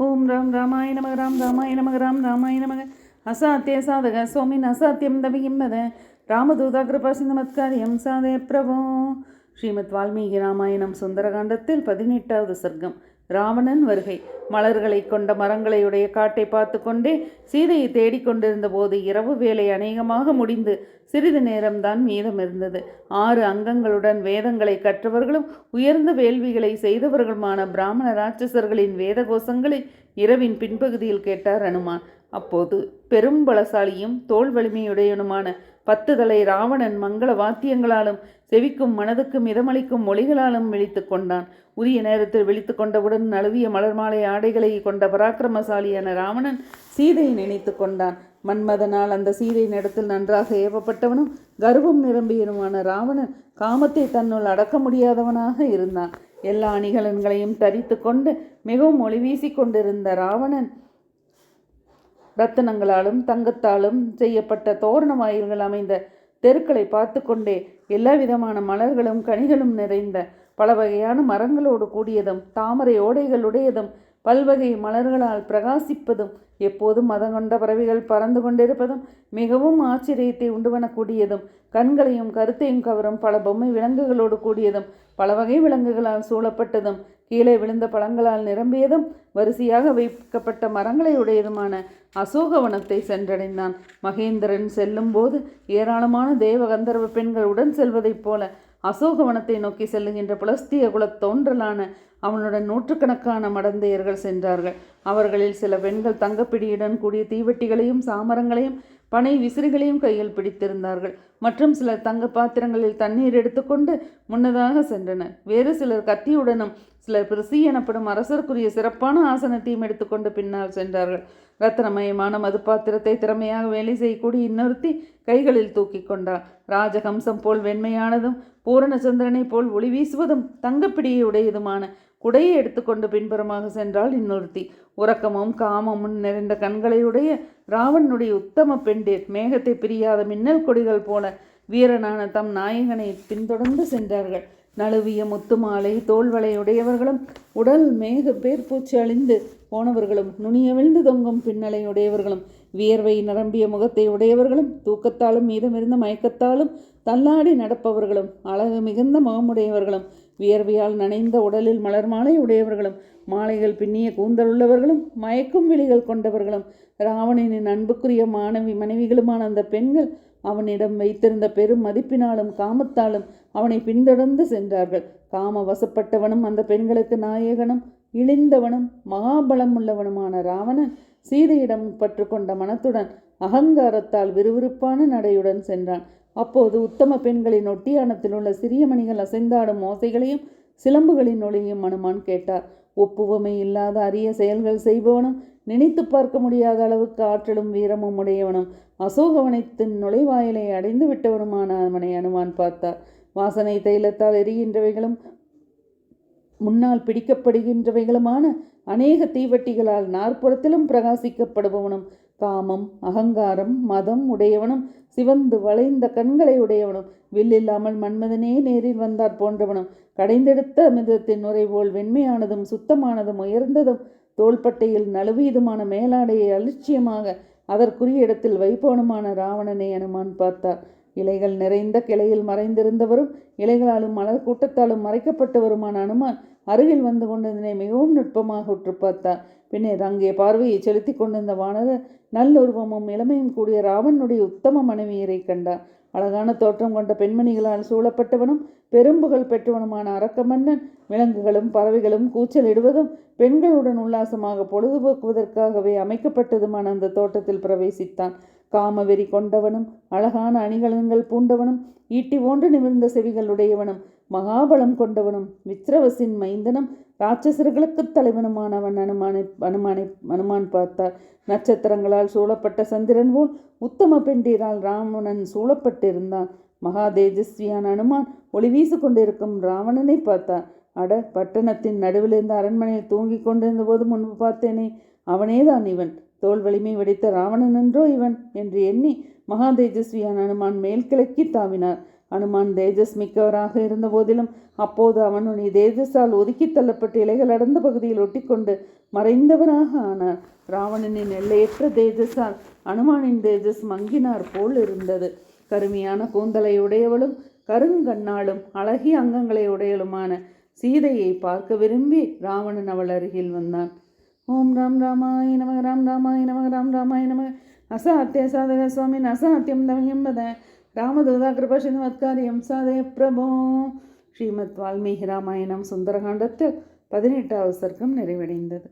ஓம் ராம் ராமாய நமக ராம் ராமாய நமக ராம் ராமாய நமக. அசாத்திய சாதக சோமின் அசாத்தியம் தவிகிம்மத ராமதூதா கிருபா சிந்தமத்காரியம் சாதே பிரபோ. ஸ்ரீமத் வால்மீகி ராமாயணம் சுந்தரகாண்டத்தில் பதினெட்டாவது சர்க்கம். ராவணன் வருகை. மலர்களை கொண்ட மரங்களையுடைய காட்டை பார்த்து கொண்டே சீதையை தேடிக்கொண்டிருந்த போது இரவு வேலை அநேகமாக முடிந்து சிறிது நேரம்தான் மீதம் இருந்தது. ஆறு அங்கங்களுடன் வேதங்களை கற்றவர்களும் உயர்ந்த வேள்விகளை செய்தவர்களுமான பிராமண ராட்சசர்களின் வேத கோஷங்களை இரவின் பின்பகுதியில் கேட்டார் அனுமான். அப்போது பெரும் பலசாலியும் தோல் வலிமையுடையனுமான பத்து தலை ராவணன் மங்கள வாத்தியங்களாலும் செவிக்கும் மனதுக்கும் இதமளிக்கும் மொழிகளாலும் விழித்து கொண்டான். உரிய நேரத்தில் விழித்து கொண்டவுடன் நழுவிய மலர் மாலை ஆடைகளை கொண்ட பராக்கிரமசாலியான ராவணன் சீதையை நினைத்து கொண்டான். மன்மதனால் அந்த சீதையின் இடத்தில் நன்றாக ஏவப்பட்டவனும் கர்வம் நிரம்பியனுமான ராவணன் காமத்தை தன்னுள் அடக்க முடியாதவனாக இருந்தான். எல்லா அணிகலன்களையும் தரித்து கொண்டு மிகவும் ஒளி வீசி கொண்டிருந்த ராவணன் ரத்தனங்களாலும் தங்கத்தாலும் செய்யப்பட்ட தோரண வாயில்கள் அமைந்த தெருக்களை பார்த்து கொண்டே எல்லா விதமான மலர்களும் கனிகளும் நிறைந்த பல வகையான மரங்களோடு கூடியதும் தாமரை ஓடைகளுடையதும் பல்வகை மலர்களால் பிரகாசிப்பதும் எப்போதும் மதம் கொண்ட பறவைகள் பறந்து கொண்டிருப்பதும் மிகவும் ஆச்சரியத்தை உண்டுவனக்கூடியதும் கண்களையும் கருத்தையும் கவரும் பல பொம்மை விலங்குகளோடு கூடியதும் பல வகை விலங்குகளால் சூழப்பட்டதும் கீழே விழுந்த பழங்களால் நிரம்பியதும் வரிசையாக வைக்கப்பட்ட மரங்களை உடையதுமான அசோகவனத்தை சென்றடைந்தான். மகேந்திரன் செல்லும்போது ஏராளமான தேவ கந்தர்வ பெண்கள் உடன் செல்வதைப் போல அசோகவனத்தை நோக்கி செல்லுகின்ற புலஸ்திய குலத் தோன்றலான அவனுடன் நூற்றுக்கணக்கான மடந்தையர்கள் சென்றார்கள். அவர்களில் சில பெண்கள் தங்கப்பிடியுடன் கூடிய தீவெட்டிகளையும் சாமரங்களையும் பனை விசிறிகளையும் கையில் பிடித்திருந்தார்கள். மற்றும் சிலர் தங்க பாத்திரங்களில் தண்ணீர் எடுத்துக்கொண்டு முன்னதாக சென்றனர். வேறு சிலர் கத்தியுடனும் பிரிசி எனப்படும் அரசருக்குரிய சிறப்பான ஆசனத்தையும் எடுத்துக்கொண்டு பின்னால் சென்றார்கள். ரத்தனமயமான மதுப்பாத்திரத்தை திறமையாக வேலை செய்யக்கூடிய இன்னொருத்தி கைகளில் தூக்கி கொண்டார் ராஜஹம்சம் போல் வெண்மையானதும் பூரணச்சந்திரனை போல் ஒளி வீசுவதும் தங்கப்பிடியை உடையதுமான குடையை எடுத்துக்கொண்டு பின்புறமாக சென்றால் இன்னொருத்தி. உறக்கமும் காமமும் நிறைந்த கண்களையுடைய ராவனுடைய உத்தம பெண்டீர் மேகத்தை பிரியாத மின்னல் கொடிகள் போல வீரனான தம் நாயகனை பின்தொடர்ந்து சென்றார்கள். நழுவிய முத்து மாலை தோல்வளையுடையவர்களும் உடல் மேக பேர்பூச்சி அழிந்து போனவர்களும் நுனியவிழ்ந்து தொங்கும் பின்னலை உடையவர்களும் வியர்வை நிரம்பிய முகத்தை உடையவர்களும் தூக்கத்தாலும் மீதமிருந்த மயக்கத்தாலும் தள்ளாடி நடப்பவர்களும் அழகு மிகுந்த முகமுடையவர்களும் வியர்வையால் நனைந்த உடலில் மலர் மாலை உடையவர்களும் மாலைகள் பின்னிய கூந்தல் உள்ளவர்களும் மயக்கும் விழிகள் கொண்டவர்களும் ராவணனின் அன்புக்குரிய மாணவி மனைவிகளுமான அந்த பெண்கள் அவனிடம் வைத்திருந்த பெரும் மதிப்பினாலும் காமத்தாலும் அவனை பின்தொடர்ந்து சென்றார்கள். காம வசப்பட்டவனும் அந்த பெண்களுக்கு நாயகனும் இழிந்தவனும் மகாபலம் உள்ளவனுமான ராவணன் சீதையிடம் பற்றுக்கொண்ட மனத்துடன் அகங்காரத்தால் விறுவிறுப்பான நடையுடன் சென்றான். அப்போது உத்தம பெண்களின் ஒட்டியானத்தில் உள்ள சிறிய மணிகள் அசைந்தாடும் ஓசைகளையும் சிலம்புகளின் ஒளியும் அனுமான் கேட்டார். ஒப்புவமை இல்லாத அரிய செயல்கள் செய்பவனும் நினைத்து பார்க்க முடியாத அளவுக்கு ஆற்றலும் வீரமும் உடையவனும். அசோகவனத்தின் நுழைவாயிலை அடைந்து விட்டவனுமான அவனை அனுமான் பார்த்தார். வாசனை தைலத்தால் எரிகின்றவைகளும் முன்னால் பிடிக்கப்படுகின்றவைகளுமான அநேக தீவட்டிகளால் நாற்புறத்திலும் பிரகாசிக்கப்படுபவனும் காமம் அகங்காரம் மதம் உடையவனும் சிவந்து வளைந்த கண்களை உடையவனும் வில்லில்லாமல் மன்மதனே நேரில் வந்தார் போன்றவனும் கடைந்தெடுத்த அமிர்தத்தின் நுரை போல் வெண்மையானதும் சுத்தமானதும் உயர்ந்ததும் தோள்பட்டையில் நழுவியதுமான மேலாடையை அலட்சியமாக அதற்குரிய இடத்தில் வைப்பவனுமான ராவணனை அனுமான் பார்த்தார். இலைகள் நிறைந்த கிளையில் மறைந்திருந்தவரும் இலைகளாலும் மலர் கூட்டத்தாலும் மறைக்கப்பட்டவருமான அனுமான் அருகில் வந்து கொண்டதனை மிகவும் நுட்பமாக உற்று பார்த்தார். பின்னர் அங்கே பார்வையை செலுத்தி கொண்டிருந்த வானவர் நல்லுருவமும் இளமையும் கூடிய ராவனுடைய உத்தம மனைவியரை கண்டார். அழகான தோற்றம் கொண்ட பெண்மணிகளால் சூழப்பட்டவனும் பெரும்புகழ் பெற்றவனுமான அரக்க மன்னன் விலங்குகளும் பறவைகளும் கூச்சலிடுவதும் பெண்களுடன் உல்லாசமாக பொழுதுபோக்குவதற்காகவே அமைக்கப்பட்டதுமான அந்த தோட்டத்தில் பிரவேசித்தான். காமவெறி கொண்டவனும் அழகான அணிகலன்கள் பூண்டவனும் ஈட்டி போன்று நிமிர்ந்த செவிகள் உடையவனும் மகாபலம் கொண்டவனும் விச்ரவசின் மைந்தனும் ராட்சசர்களுக்கு தலைவனுமானவன் அனுமானை அனுமானை அனுமான் பார்த்தார் நட்சத்திரங்களால் சூழப்பட்ட சந்திரன் போல் உத்தம பெண்டீரால் ராவணன் சூழப்பட்டிருந்தான். மகா தேஜஸ்வியான அனுமான் ஒளி வீசு கொண்டிருக்கும் ராவணனை பார்த்தார் அட பட்டணத்தின் நடுவில் இருந்த அரண்மனையில் தூங்கிக் கொண்டிருந்த போது முன்பு பார்த்தேனே அவனேதான் இவன். தோல் வலிமை வெடித்த ராவணன் என்றோ இவன் என்று எண்ணி மகா தேஜஸ்வியான அனுமான் மேல் கிழக்கி தாவினார். அனுமான் தேஜஸ் மிக்கவராக இருந்த போதிலும் அப்போது அவனுடைய தேஜஸால் ஒதுக்கித் தள்ளப்பட்டு இலைகள் அடர்ந்த பகுதியில் ஒட்டிக்கொண்டு மறைந்தவராக ஆனார் ராவணனின் எல்லையற்ற தேஜஸால் அனுமானின் தேஜஸ் மங்கினார் போல் இருந்தது. கருமையான கூந்தலை உடையவளும் கருங்கண்ணாலும் அழகிய அங்கங்களை உடையலுமான சீதையை பார்க்க விரும்பி ராவணன் அவள் அருகில் வந்தான். ஓம் ராம் ராமாய நமக ராம் ராமாய நமக ராம் ராமாய நமக. அசாத்திய சாதக சுவாமி அசாத்தியம் தவயம் பத ராமதூதா கிருபசினுமத்காரியம் சாதய பிரபோ ஸ்ரீமத் வால்மீகி ராமாயணம் சுந்தரகாண்டத்தில் பதினெட்டாவது சர்க்கம் நிறைவடைந்தது.